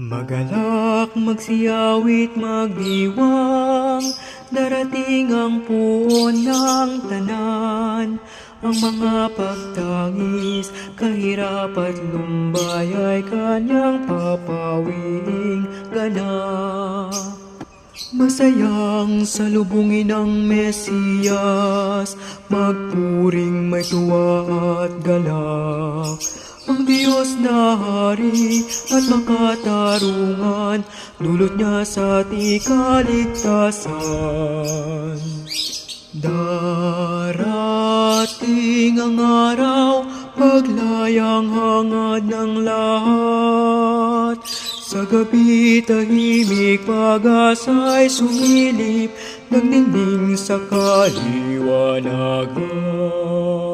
Magalak, magsiyawit, magdiwang. Darating ang puon ng tanan. Ang mga pagtangis, kahirap at lumbay Ay kanyang papawing ganap Masayang salubungin ang Mesiyas. Magpuring may tuwa at galak Ang Diyos na hari at makatarungan Dulot niya sa tikaligtasan Darating ang araw Paglayang hangad ng lahat. Sa gabi tahimik pag-asa'y sumilip Nagdingding sa kaliwanagan